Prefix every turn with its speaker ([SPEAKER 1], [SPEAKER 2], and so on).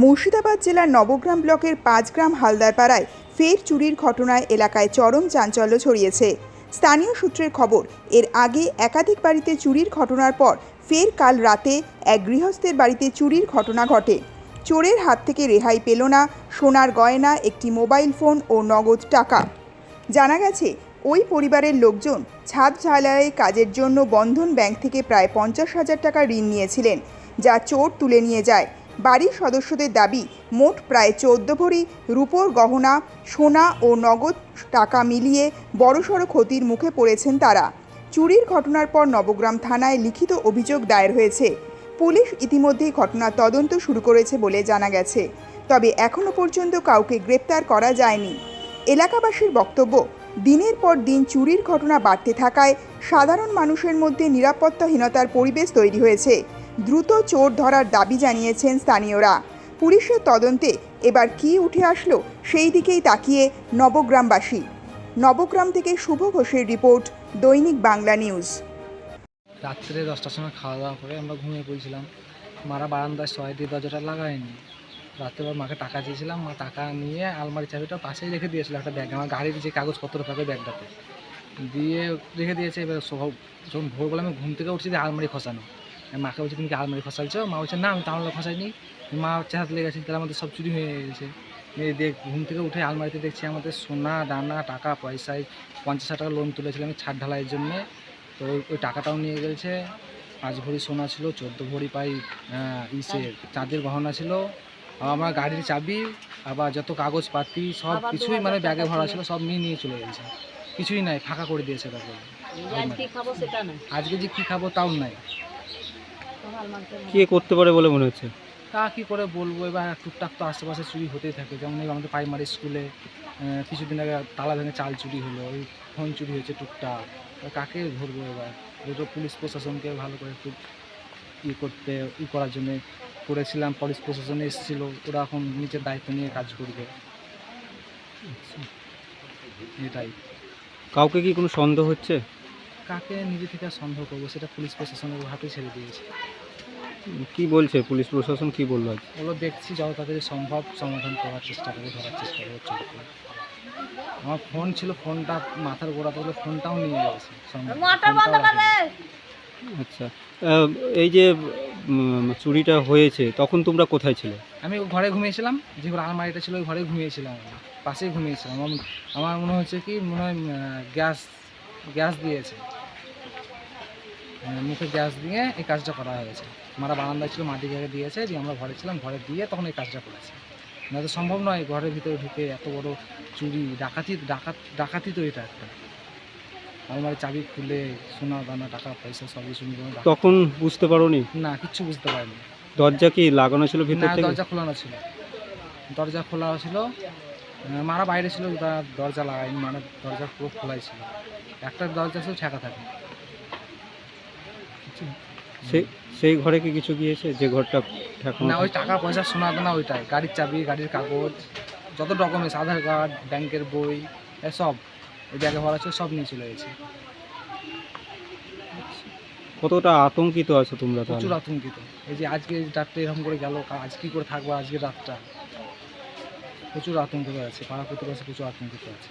[SPEAKER 1] মুর্শিদাবাদ জেলার নবগ্রাম ব্লকের পাঁচগ্রাম হালদারপাড়ায় ফের চুরির ঘটনায় এলাকায় চরম চাঞ্চল্য ছড়িয়েছে। স্থানীয় সূত্রের খবর, এর আগে একাধিক বাড়িতে চুরির ঘটনার পর ফের কাল রাতে এক গৃহস্থের বাড়িতে চুরির ঘটনা ঘটে। চোরের হাত থেকে রেহাই পেল না, সোনার গয়না, একটি মোবাইল ফোন ও নগদ টাকা। জানা গেছে, ওই পরিবারের লোকজন ছাদ ঢালাইয়ের কাজের জন্য বন্ধন ব্যাংক থেকে প্রায় পঞ্চাশ হাজার টাকা ঋণ নিয়েছিলেন, যা চোর তুলে নিয়ে যায়। বাড়ির সদস্যদের দাবি, মোট প্রায় চোদ্দ ভরি রূপোর গহনা, সোনা ও নগদ টাকা মিলিয়ে বড়সড় ক্ষতির মুখে পড়েছেন তারা। চুরির ঘটনার পর নবগ্রাম থানায় লিখিত অভিযোগ দায়ের হয়েছে। পুলিশ ইতিমধ্যেই ঘটনার তদন্ত শুরু করেছে বলে জানা গেছে। তবে এখনও পর্যন্ত কাউকে গ্রেপ্তার করা যায়নি। এলাকাবাসীর বক্তব্য, দিনের পর দিন চুরির ঘটনা বাড়তে থাকায় সাধারণ মানুষের মধ্যে নিরাপত্তাহীনতার পরিবেশ তৈরি হয়েছে। দ্রুত চোর ধরার দাবি জানিয়েছেন স্থানীয়রা। পুলিশের তদন্তে এবার কী উঠে আসলো সেই দিকেই তাকিয়ে নবগ্রামবাসী। নবগ্রাম থেকে শুভ ঘোষের রিপোর্ট, দৈনিক বাংলা নিউজ।
[SPEAKER 2] রাত্রে দশটার সময় খাওয়া দাওয়া করে আমরা ঘুমিয়ে পড়েছিলাম। মারা বারান্দায় সবাই দিয়ে দরজাটা লাগায়নি। রাত্রেবার মাকে টাকা দিয়েছিলাম মা টাকা নিয়ে আলমারি চাবিটা পাশেই রেখে দিয়েছিল একটা ব্যাগ, আমার গাড়ির যে কাগজপত্র থাকে ব্যাগটাতে। দিয়ে রেখে দিয়েছে, এবার যখন ভোরবেলা আমি ঘুম থেকে উঠছি আলমারি খসানো। মাকে বলছি তুমি কি আলমারি খসালছো মা বলছে না আমি তাহলে খসাইনি। মা হচ্ছে হাত লেগেছে তাহলে আমাদের সব চুরি হয়ে গেছে। দেখ ঘুম থেকে উঠে আলমারিতে দেখছি আমাদের সোনা দানা টাকা পয়সায় পঞ্চাশ হাজার টাকা লোন তুলেছিলাম আমি ছাদ ঢালাইয়ের জন্যে। তো ওই- টাকাটাও নিয়ে গেছে পাঁচ ভরি সোনা ছিল চোদ্দ ভরি পাই ইসে চাঁদের গহনা ছিল। আমার গাড়ির চাবি আবার যত কাগজপাতি সব কিছুই মানে ব্যাগে ভরা ছিল। সব নিয়ে নিয়ে চলে গেছে। কিছুই নাই ফাঁকা করে দিয়েছে তারপরে।
[SPEAKER 3] না
[SPEAKER 2] আজকে যে কী খাব তাও নাই।
[SPEAKER 4] কে করতে পারে বলে মনে হচ্ছে?
[SPEAKER 2] তা কী করে বলব? এবার টুকটাক তো আশেপাশে চুরি হতেই থাকে। যেমন এই আমাদের প্রাইমারি স্কুলে কিছুদিন আগে তালা ভেঙে চাল চুরি হলো ওই ফোন চুরি হয়েছে টুকটাক। কাকে ধরবো এবার? দুটো পুলিশ প্রশাসনকে ভালো করে একটু ই করতে ই করার জন্য করেছিলাম। পুলিশ প্রশাসন এসেছিল ওরা এখন নিজের দায়িত্ব নিয়ে কাজ করবে। এটাই।
[SPEAKER 4] কাউকে কি কোনো সন্দেহ হচ্ছে?
[SPEAKER 2] কাকে নিজে থেকে আর সন্দেহ করব? সেটা পুলিশ প্রশাসনের হাতে ছেড়ে দিয়েছে।
[SPEAKER 4] কি বলছে? পুলিশ প্রশাসন কি বলল আজ?
[SPEAKER 2] ওগুলো দেখছি যত তাড়াতাড়ি সম্ভব সমাধান করার চেষ্টা করে ধরার চেষ্টা করে চলছে আমার ফোন ছিল ফোনটা মাথার গোড়াতে হলে ফোনটাও নিয়ে গেছে। ফোনটাও
[SPEAKER 4] আচ্ছা। এই যে চুরিটা হয়েছে তখন তোমরা কোথায় ছিলে?
[SPEAKER 2] আমি ঘরে ঘুমিয়েছিলাম যে আলমারিটা ছিল ওই ঘরে ঘুমিয়েছিলাম পাশেই ঘুমিয়েছিলাম। আমার আমার মনে হচ্ছে কি মনে হয় গ্যাস গ্যাস দিয়েছে। মুখে গ্যাস দিয়ে এই কাজটা করা হয়েছে। মারা বারান্দায় ছিল মাটি জায়গা দিয়েছে দিয়ে আমরা ঘরে ছিলাম ঘরে দিয়ে তখন এই কাজটা করেছে। না তো সম্ভব নয় ঘরের ভিতরে ঢুকে এত বড় চুরি ডাকাতি ডাকাত ডাকাতি তো এটা একটা। আলমারি চাবি খুলে সোনা দানা টাকা পয়সা সব কিছু নিয়ে ডাকাতি।
[SPEAKER 4] তখন বুঝতে পারোনি?
[SPEAKER 2] না কিচ্ছু বুঝতে পারিনি।
[SPEAKER 4] দরজা কি লাগানো ছিল ভিতর থেকে?
[SPEAKER 2] দরজা খোলানো ছিল। দরজা খোলা ছিল। মারা বাইরে ছিল দরজা লাগাইনি মানে দরজা পুরো খোলাই ছিল। একটা দরজা ছিল ছেঁকা থাকে।
[SPEAKER 4] সেই সেই ঘরে কি কিছু গিয়েছে? যে ঘরটা
[SPEAKER 2] না ওই টাকা পয়সা শোনা না ওইটাই। গাড়ির চাবি গাড়ির কাগজ যত ডকুমেন্টস আধার কার্ড ব্যাংকের বই সব ওই ব্যাগে ভরা ছিল সব নিয়ে চলে গেছে।
[SPEAKER 4] কতটা আতঙ্কিত আছো তোমরা
[SPEAKER 2] প্রচুর আতঙ্কিত। এই যে আজকে রাতটা এরকম করে গেল আজ কী করে থাকব আজকে রাতটা? প্রচুর আতঙ্কিত আছে পাড়া প্রতিবেশী প্রচুর আতঙ্কিত আছে।